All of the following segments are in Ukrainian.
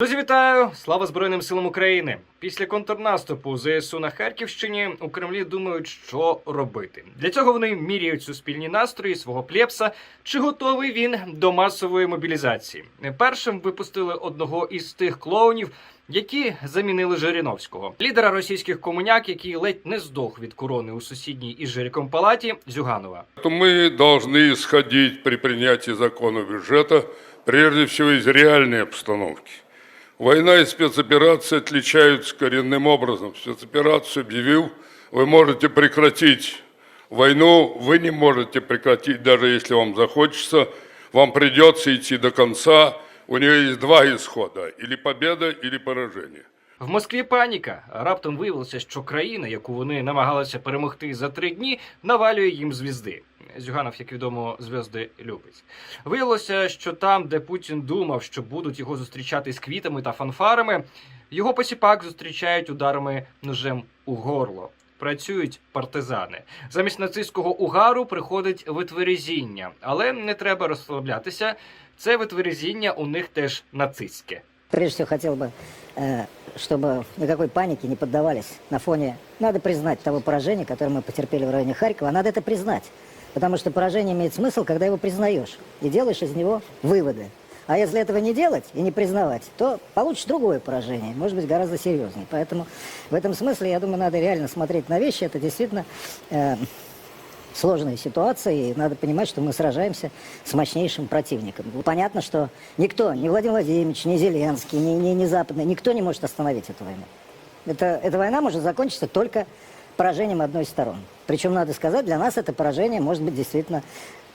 Друзі, вітаю! Слава Збройним силам України! Після контрнаступу ЗСУ на Харківщині у Кремлі думають, що робити. Для цього вони міряють суспільні настрої свого плєпса. Чи готовий він до масової мобілізації? Першим випустили одного із тих клоунів, які замінили Жириновського, лідера російських комуняк, який ледь не здох від корони у сусідній із Жириком палаті Зюганова. то мы должны исходить при принятии закона бюджета прежде всего из реальной обстановки. Война и спецоперация отличаются коренным образом. Спецоперацию объявил, вы можете прекратить войну, вы не можете прекратить, даже если вам захочется, вам придется идти до конца. У нее есть два исхода, или победа, или поражение. В Москві паніка. Раптом виявилося, що країна, яку вони намагалися перемогти за три дні, навалює їм звізди. Зюганов, як відомо, зв'язди любить. Виявилося, що там, де Путін думав, що будуть його зустрічати з квітами та фанфарами, його посіпак зустрічають ударами ножем у горло. Працюють партизани. Замість нацистського угару приходить витверезіння, але не треба розслаблятися. Це витверезіння у них теж нацистське. Прежде всего хотел бы, э, чтобы никакой панике не поддавались на фоне... Надо признать того поражения, которое мы потерпели в районе Харькова. Надо это признать. Потому что поражение имеет смысл, когда его признаешь и делаешь из него выводы. А если этого не делать и не признавать, то получишь другое поражение, может быть, гораздо серьезнее. Поэтому в этом смысле, я думаю, надо реально смотреть на вещи. Это действительно э, сложная ситуация, и надо понимать, что мы сражаемся с мощнейшим противником. Понятно, что никто, ни Владимир Владимирович, ни Зеленский, ни, ни, ни Западный, никто не может остановить эту войну. Это, эта война может закончиться только поражением одной из сторон. Причем, надо сказать, для нас это поражение может быть действительно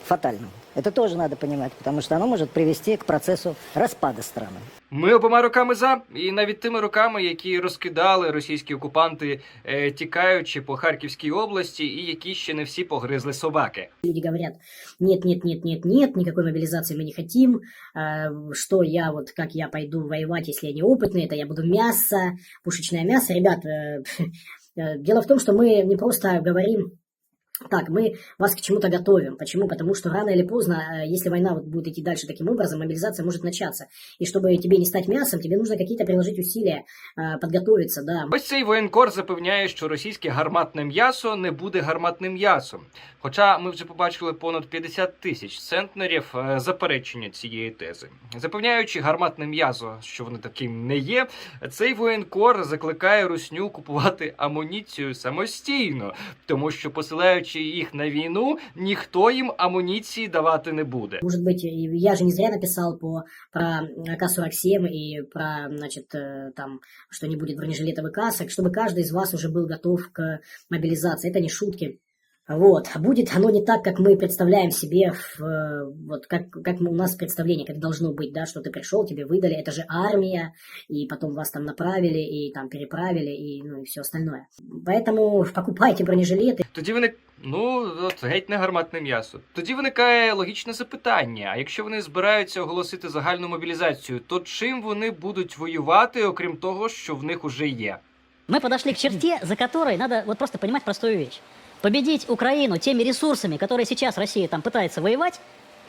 фатальным. Это тоже надо понимать, потому что оно может привести к процессу распада страны. Ми обома руками за, і навіть тими руками, які розкидали російські окупанти, е, тікаючи по Харківській області, і які ще не всі погризли собаки. Люди говорят, нет, нет, нет, нет, нет, никакой мобилизации мы не хотим, э, что я вот, как я пойду воевать, если я неопытный, это я буду мясо, пушечное мясо. Ребят, э, э, дело в том, что мы не просто говорим, так, мы вас к чему-то готовим. Почему? Потому что рано или поздно, э, если война вот будет идти дальше таким образом, мобилизация может начаться. И чтобы тебе не стать мясом, тебе нужно какие-то приложить усилия, э, подготовиться, да. Ось цей воєнкор запевняє, що російське гарматне м'ясо не буде гарматним м'ясом. Хоча ми вже побачили понад 50 тисяч центнерів е, заперечення цієї тези. Запевняючи гарматне м'ясо, що вони таким не є, цей воєнкор закликає русню купувати амуніцію самостійно, тому що посилаючи їх на війну, ніхто їм амуніції давати не буде. Может быть, и я же не зря написал по, про АК-47 и про, значит, э, там, что не будет бронежилетов и касок, чтобы каждый из вас уже был готов к мобилизации. Это не шутки. Вот. А Будет оно не так, как мы представляем себе, в, э, вот как, как мы- у нас представление, как должно быть, да, что ты пришел, тебе выдали, это же армия, и потом вас там направили, и там переправили, и, ну, и все остальное. Поэтому покупайте бронежилеты, Тоді виник... ну от геть не гарматне м'ясо. Тоді виникає логічне запитання: а якщо вони збираються оголосити загальну мобілізацію, то чим вони будуть воювати, окрім того, що в них уже є? Мы подошли к черте, за которой надо вот просто понимать простую вещь. Победить Украину теми ресурсами, которые сейчас Россия там пытается воевать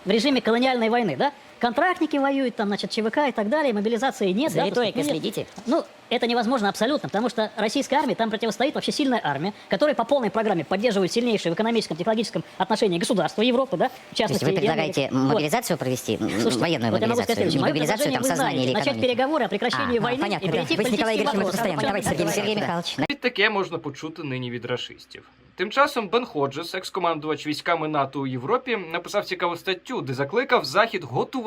в режиме колониальной войны, да? Контрактники воюют, там, значит, ЧВК и так далее, мобилизации нет. За да, риторикой нет. следите. Ну, это невозможно абсолютно, потому что российской армии там противостоит вообще сильная армия, которая по полной программе поддерживает сильнейшее в экономическом, технологическом отношении государство Европы, да? В То есть частности, вы и предлагаете Америка. Вот. мобилизацию провести, м, Слушайте, военную вот я могу мобилизацию, сказать, не мое мобилизацию предложение там вы сознания или знаете. Начать экономики? переговоры о прекращении А, войны понятно, и да. перейти к Вы с Николаем политическим Игоревичем вопросам. противостоим. Давайте, Сергей, Давайте, Сергей давайте. Михайлович. Навіть таке можна почути нині від рашистів. Тим часом Бен Ходжес, екс-командувач військами НАТО у Європі, написав цікаву статтю, де закликав Захід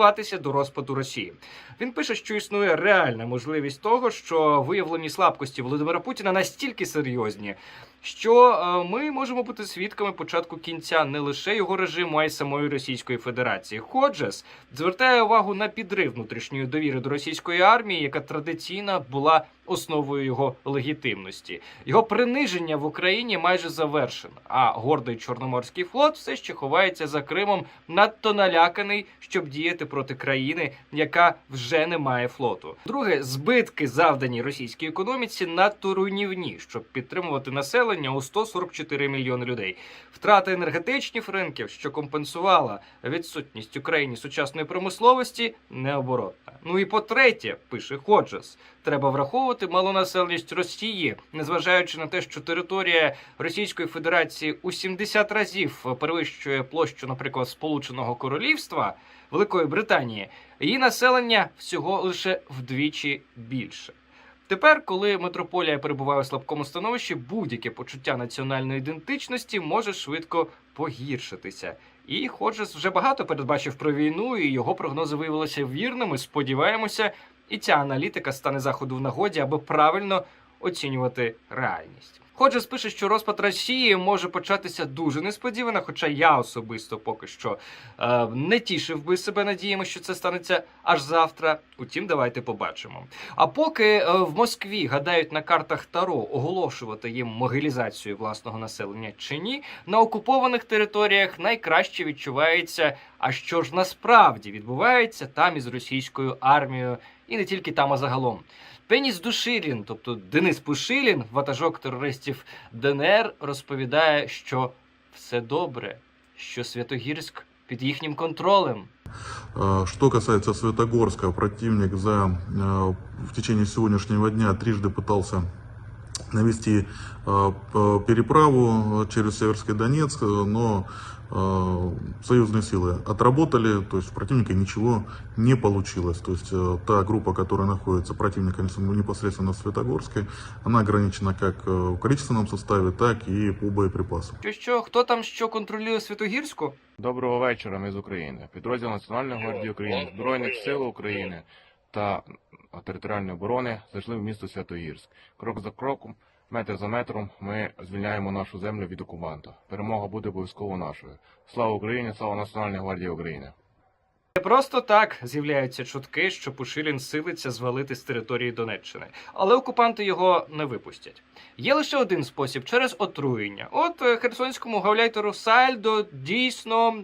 готуватися до розпаду Росії. Він пише, що існує реальна можливість того, що виявлені слабкості Володимира Путіна настільки серйозні, що е, ми можемо бути свідками початку кінця не лише його режиму, а й самої Російської Федерації. Ходжес звертає увагу на підрив внутрішньої довіри до російської армії, яка традиційно була основою його легітимності. Його приниження в Україні майже завершено. А гордий Чорноморський флот все ще ховається за Кримом, надто наляканий, щоб діяти проти країни, яка вже не має флоту. Друге, збитки, завдані російській економіці, надто руйнівні, щоб підтримувати населення у 144 мільйони людей. Втрата енергетичних ринків, що компенсувала відсутність Україні сучасної промисловості, необоротна. Ну і по-третє, пише Ходжес, треба враховувати малонаселеність Росії, незважаючи на те, що територія Російської Федерації у 70 разів перевищує площу, наприклад, Сполученого Королівства Великої Британії, її населення всього лише вдвічі більше. Тепер, коли метрополія перебуває у слабкому становищі, будь-яке почуття національної ідентичності може швидко погіршитися. І Ходжес вже багато передбачив про війну, і його прогнози виявилися вірними. Сподіваємося, і ця аналітика стане заходу в нагоді, аби правильно оцінювати реальність. Ходжес пише, що розпад Росії може початися дуже несподівано, хоча я особисто поки що е, не тішив би себе надіями, що це станеться аж завтра. Утім, давайте побачимо. А поки е, в Москві гадають на картах Таро оголошувати їм могилізацію власного населення чи ні, на окупованих територіях найкраще відчувається, а що ж насправді відбувається там із російською армією, і не тільки там, а загалом. Пеніс Душилін, тобто Денис Пушилін, ватажок терористів ДНР, розповідає, що все добре, що Святогірськ під їхнім контролем. Э, Что касается Светогорска, противник за, э, в течение сегодняшнего дня трижды пытался навести э, п- переправу через Северский Донецк, э, но э, союзные силы отработали, то есть у противника ничего не получилось. То есть э, та группа, которая находится противника непосредственно в Светогорске, она ограничена как э, в количественном составе, так и по боеприпасам. Що що, хто там що контролює Святогірську? Доброго вечора, ми з України. Підрозділ Національної гвардії України, Збройних сил України та територіальної оборони зайшли в місто Святогірськ. Крок за кроком, метр за метром, ми звільняємо нашу землю від окупанта. Перемога буде обов'язково нашою. Слава Україні! Слава Національній гвардії України! Не просто так з'являються чутки, що Пушилін силиться звалити з території Донеччини, але окупанти його не випустять. Є лише один спосіб через отруєння. От е, херсонському гауляйтеру Сальдо дійсно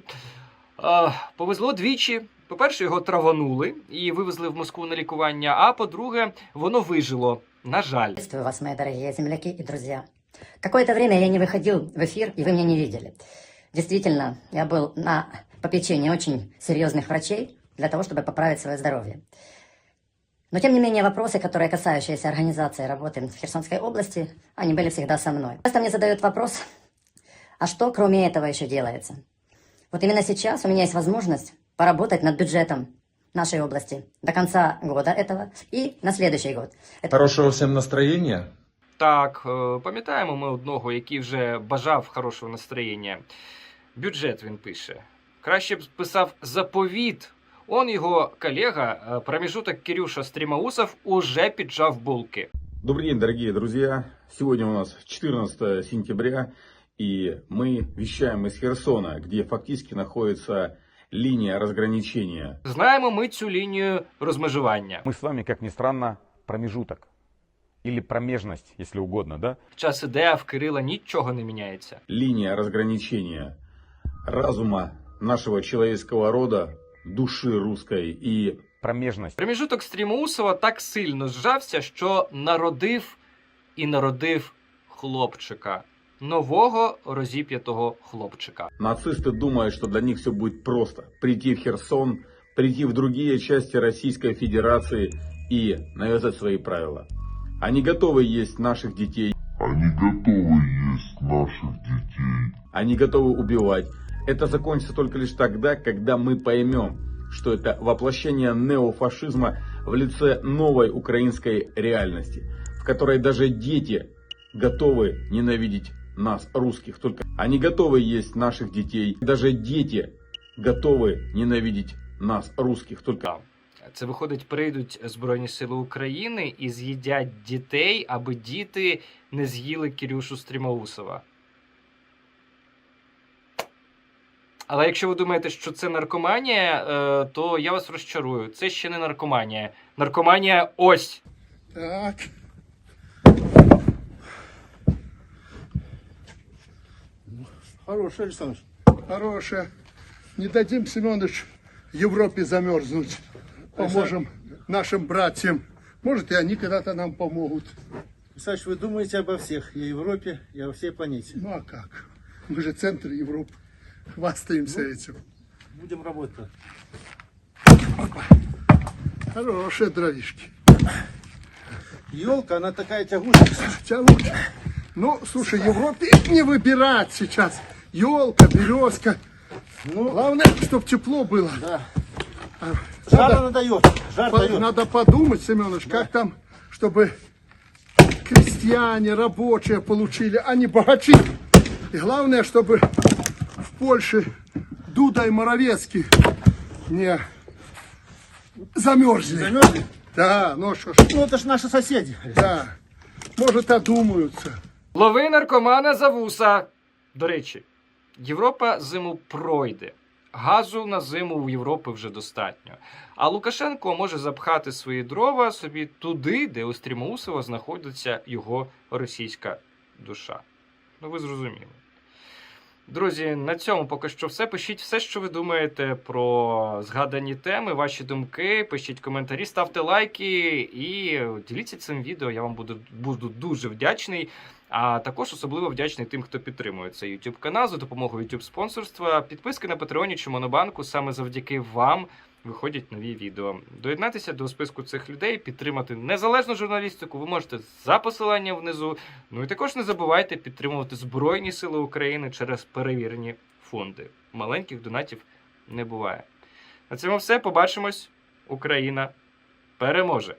е, повезло двічі. По-перше, його траванули і вивезли в Москву на лікування. А по-друге, воно вижило. На жаль. Приветствую вас, мои дорогие земляки и друзья. Какое-то время я не выходил в эфир, и вы меня не видели. Действительно, я был на попечении очень серьезных врачей для того, чтобы поправить свое здоровье. Но, тем не менее, вопросы, которые касающиеся организации работы в Херсонской области, они были всегда со мной. Часто мне задают вопрос, а что кроме этого еще делается? Вот именно сейчас у меня есть возможность поработать над бюджетом нашей области до конца года этого и на следующий год. Хорошего всем настроения. Так, е, пам'ятаємо ми одного, який вже бажав хорошого настроєння. Бюджет він пише. Краще б писав заповіт. Он його колега, е, проміжуток Кирюша Стрімаусов, уже піджав булки. Добрый день, дорогие друзья. Сегодня у нас 14 сентября, и мы вещаем из Херсона, где фактически находится линия разграничения. Знаємо ми цю лінію розмежування. Мы с вами, как ни странно, промежуток. Или промежность, если угодно, да? Час іде, а в Кирила нічого не міняється. Линия разграничения разума нашего человеческого рода, души русской и Промежность. Проміжуток Стрімаусова так сильно зжався, що народив і народив хлопчика. Нового розіп'ятого хлопчика. нацисты думают, что для них все будет просто. Прийти в Херсон, прийти в другие части Российской Федерации и навязать свои правила. Они готовы есть наших детей, Они готовы есть наших детей. Они готовы убивать. Это закончится только лишь тогда, когда мы поймем, что это воплощение неофашизма в лице новой украинской реальности, в которой даже дети готовы ненавидеть нас, русских. Только они готовы есть наших детей. Даже дети готовы ненавидеть нас, русских. Только Це виходить, прийдуть Збройні Сили України і з'їдять дітей, аби діти не з'їли Кирюшу Стрімаусова. Але якщо ви думаєте, що це наркоманія, е, то я вас розчарую. Це ще не наркоманія. Наркоманія ось. Так, Хорошая, Александр. Хорошая. Не дадим, Семенович, Европе замерзнуть. Поможем нашим братьям. Может, и они когда-то нам помогут. Саш, вы думаете обо всех, и о Европе, и о всей планете. Ну а как? Мы же центр Европы. Хвастаемся этим. Будем работать. Хорошие дровишки. Елка, она такая тягучая. Тянуть. Ну, слушай, Европе не выбирать сейчас. Елка, березка. Ну, Главное, чтобы тепло было. да. А, Жар надо- она дает. Жар По- дает. Надо подумать, Семенович, как там, чтобы крестьяне, рабочие получили, а не богачи. И главное, чтобы в Польше Дуда и Моровецкий не замерзли. Замерзли? Да, ну что ж, Ну, это ж наши соседи. да. Может, одумаются. Лови наркомана за вуса. До речі, Європа зиму пройде. Газу на зиму в Європи вже достатньо. А Лукашенко може запхати свої дрова собі туди, де у Стрімоусова знаходиться його російська душа. Ну, ви зрозуміли. Друзі, на цьому поки що все. Пишіть все, що ви думаєте про згадані теми, ваші думки. Пишіть коментарі, ставте лайки і діліться цим відео. Я вам буду, буду дуже вдячний. А також особливо вдячний тим, хто підтримує цей YouTube канал за допомогою YouTube спонсорства. Підписки на Патреоні чи Монобанку саме завдяки вам виходять нові відео. Доєднатися до списку цих людей, підтримати незалежну журналістику. Ви можете за посиланням внизу. Ну і також не забувайте підтримувати Збройні Сили України через перевірені фонди. Маленьких донатів не буває. На цьому все. Побачимось. Україна переможе!